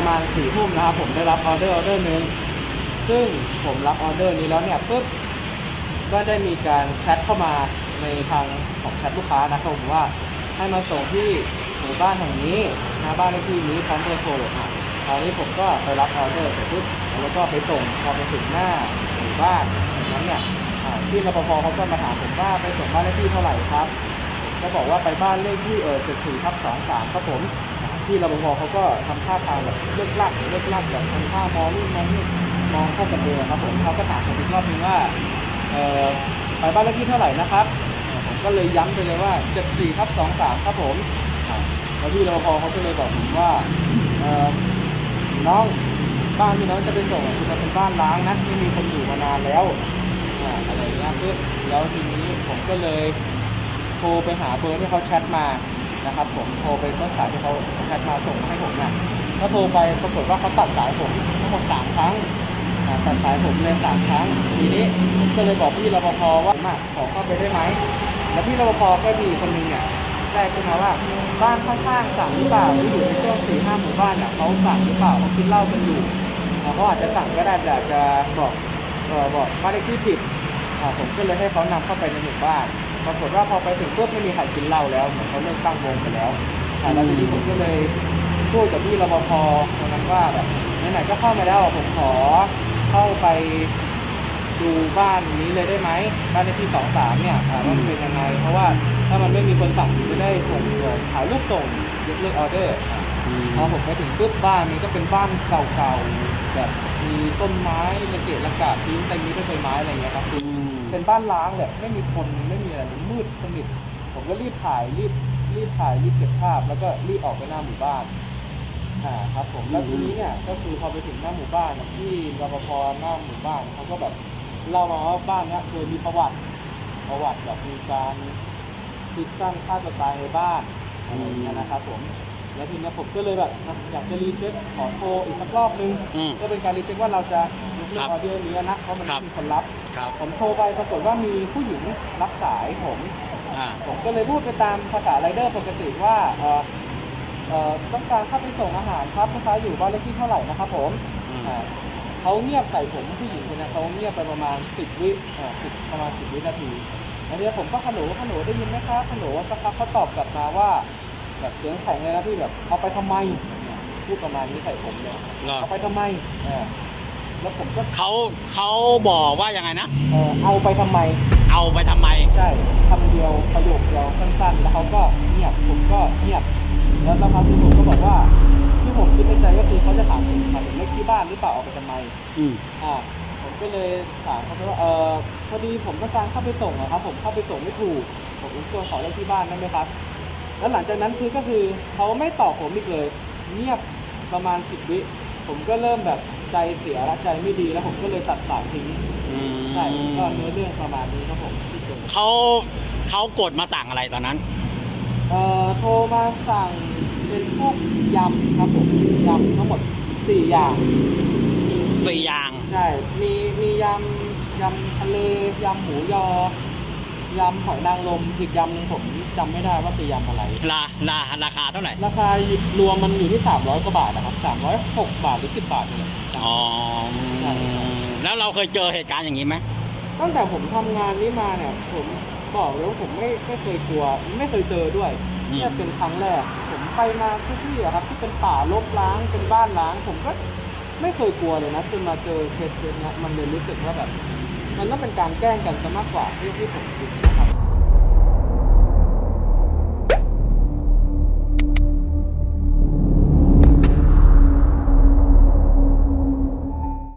ประมาณสี่ทุ่มนะครับผมได้รับออเดอร์ออเดอร์หนึ่งซึ่งผมรับออเดอร์นี้แล้วเนี่ยปุ๊บก็ได้มีการแชทเข้ามาในทางของแชทลูกค้านะครับผมว่าให้มาส่งที่หมู่บ้านแห่งนี้นะบ้านเลขที่นี้พร้อมเบอร์โทรอะคราวนี้ผมก็ไปรับออเดอร์เสร็จปุ๊บแล้วก็ไปส่งพอไปถึงหน้าหมู่บ้านนั้นเนี่ยที่รปภเขาก็มาถามผมว่าไปส่งบ้านเลขที่เท่าไหร่ครับ ก็บอกว่าไปบ้านเลขที่เออ74ทับ23ครับผม ที่รปภเขาก็ทำท่าทางแบบเลิกลักเลิกลักแบบทำท่ามองนู่นมองนี่มองเข้ากันเองครับผมเขาก็ถามผมอีกรอบนึงว่าเออไปบ้านเลขที่เท่าไหร่นะครับ ผมก็เลยย้ำไปเลยว่า 74ทับ23 ครับผมแล้วพี่รปภเขาก็เลยบอกผมว่าเออน้องบ้านที่น้องจะไปส่งอะคือมันเป็นบ้านล้างนะไม่มีคนอยู่มานานแล้วอะไรเงี้ยปึ๊บแล้วทีนี้ผมก็เลยโทรไปหาเบอร์ที่เขาแชทมา นะครับ ผมโทรไปต้นสายที่เขาแชทมาส่งมาให้ผมเนะก็โทรไปปรากฏว่าเขาตัดสายผมทั้งหมดสามครั้งตัดสายผมเลยสามครั้ง ทีนี้ก็เลยบอกพี่รปภว่ามาขอเข้าไปได้ไหมแล้วพี่รปภก็มีคนหนึงเนี่ยแจ้งขึ้นมาว่าบ้านข้างๆสั่งหรือเปล่าหรืออยู่ในช่วงสี่ห้าหมู่บ้านเนี่ยเขาสั่งหรือเปล่าเขากินเหล้ากันอยู่เขาอาจจะสั่งก็ได้แต่จะบอกเอ่อบอกบ้านเลขที่ผิดผมก็เลยให้เขานำเข้าไปในหมู่บ้าน ปรากฏว่าพอไปถึงปุ๊บไม่มีใครกินเหล้าแล้วเหมือนเขาเลิกตั้งวงไปแล้วอ่าแล้วทีนี้ผมก็เลยพูดกับพี่รปภตรงนั้นว่าแบบไหนๆก็เข้ามาแล้วผมขอเข้าไปดูบ้านนี้เลยได้ไหมบ้านเลขที่สองสามเนี่ยอ่าว่ามันเป็นยังไงเพราะว่าถ้ามันไม่มีคนสั่งผมจะได้ส่งเอ่อถ่ายรูปส่งยกเลิกออเดอร์อ่าพอผมไปถึงปุ๊บบ้านนี้ก็เป็นบ้านเก่าๆแบบมีต้นไม้ระเกะระกะพื้นเต็มไปด้วยใบไม้อะไรเงี้ยครับคือ เป็นบ้านล้างแบบไม่มีคนไม่มีอะไรมืดสนิทผมก็รีบถ่ายรีบรีบถ่ายรีบเก็บภาพ แล้วก็รีบออกไปหน้าหมู่บ้านอ่าครับผมแล้วทีนี้เนี่ยก็คือพอไปถึงหน้าหมู่บ้านน่ะที่รปภหน้าหมู่บ้านเขาก็แบบเล่ามาว่าบ้านเนี้ยเคยมีประวัติประวัติแบบมีการคิดสั้นฆ่าตัวตายในบ้านอะไรอย่างเงี้ยนะครับผมแล้วทีเนี้ยผมก็เลยแบบอะอยากจะรีเช็คขอโทรอีกสักรอบนึงอืมก็เป็นการรีเช็คว่าเราจะยก เลิครักบออเดอร์นี้นะเพราะมันครัไม่บมีคนรับ ครับผมโทรไปปรากฏว่ามีผู้หญิงรับสายผม อ่า ผมก็เลยพูดไปตามภาษาไรเดอร์ปกติว่าเอ่อเอ่อต้องการเข้าไปส่งอาหารครับลูกค้าอยู่บ้านเลขที่เท่าไหร่นะครับผมอืม อ่าเขาเงียบใส่ผมผู้หญิงคนนี้เขาเงียบไปประมาณ10วิอ่า10ประมาณ10วินาทีแล้วเนี่ยผมก็ฮัลโหลฮัลโหลได้ยินไหมครับฮัลโหลสักพักเขาตอบกลับมาว่า แบบเสียงแข็งเลยนะพี่แบบเอาไปทำไมเนี่ยพูดประมาณนี้ใส่ผมเลย เหรอ เอาไปทำไมเออ แล้วผมก็เขาเขาบอกว่ายังไงนะเออเอาไปทำไม เอาไปทำไม ใช่คำเดียวประโยคเดียวสั้นๆ แล้วเขาก็เงียบผมก็เงียบ แล้วสักพักหนึงผมก็บอกว่า ที่ผมคิดในใจก็คือเขาจะถามผมถามถึงเลขที่บ้านหรือเปล่าเอาไปทำไม อืมอ่าผมก็เลยถามเขาไปว่าเออพอดีผมต้องการเข้าไปส่งอะครับ ผมเข้าไปส่งไม่ถูกผมรบกวนขอเลขที่บ้านได้ไหมครับ แล้วหลังจากนั้นคือก็คือเขาไม่ตอบผมอีกเลย เงียบประมาณสิบวิผมก็เริ่มแบบ ใจเสียและใจไม่ดีแล้วผมก็เลยตัดสายทิ้งอืมใช่ก็เนื้อเรื่องประมาณนี้ครับผมที่เจอเขาเขากดมาสั่งอะไรตอนนั้น เอ่อโทรมาสั่งเป็นพวกยำครับผมยำทั้งหมดสี่อย่างสี่อย่าง ใช่ มีมียำยำทะเลยำหมูยอ ยำหอยนางรมอีกยำหนึ่งผมจำไม่ได้ว่าคือยำอะไร ราราราคาเท่าไหร่ ราคารวมมันอยู่ที่ 300กว่าบาทนะครับ306บาทหรือ 10 บาทนี่แหละอ๋อใช่แล้วเราเคยเจอเหตุการณ์อย่างนี้ไหมตั้งแต่ผมทำงานนี้มาเนี่ยผมบอกเลยว่าผมไม่ไม่เคยกลัว ไม่เคยเจอด้วยเนี่ยเป็นครั้งแรก ผมไปมาทุกที่อะครับ ที่เป็นป่ารกร้างเป็นบ้านร้าง ผมก็ไม่เคยกลัวเลยนะจนมาเจอเคสเคสเนี้ยมันเลยรู้สึกว่าแบบ มันต้องเป็นการแกล้งกันซะมากกว่าที่ที่ผมคิดนะครับ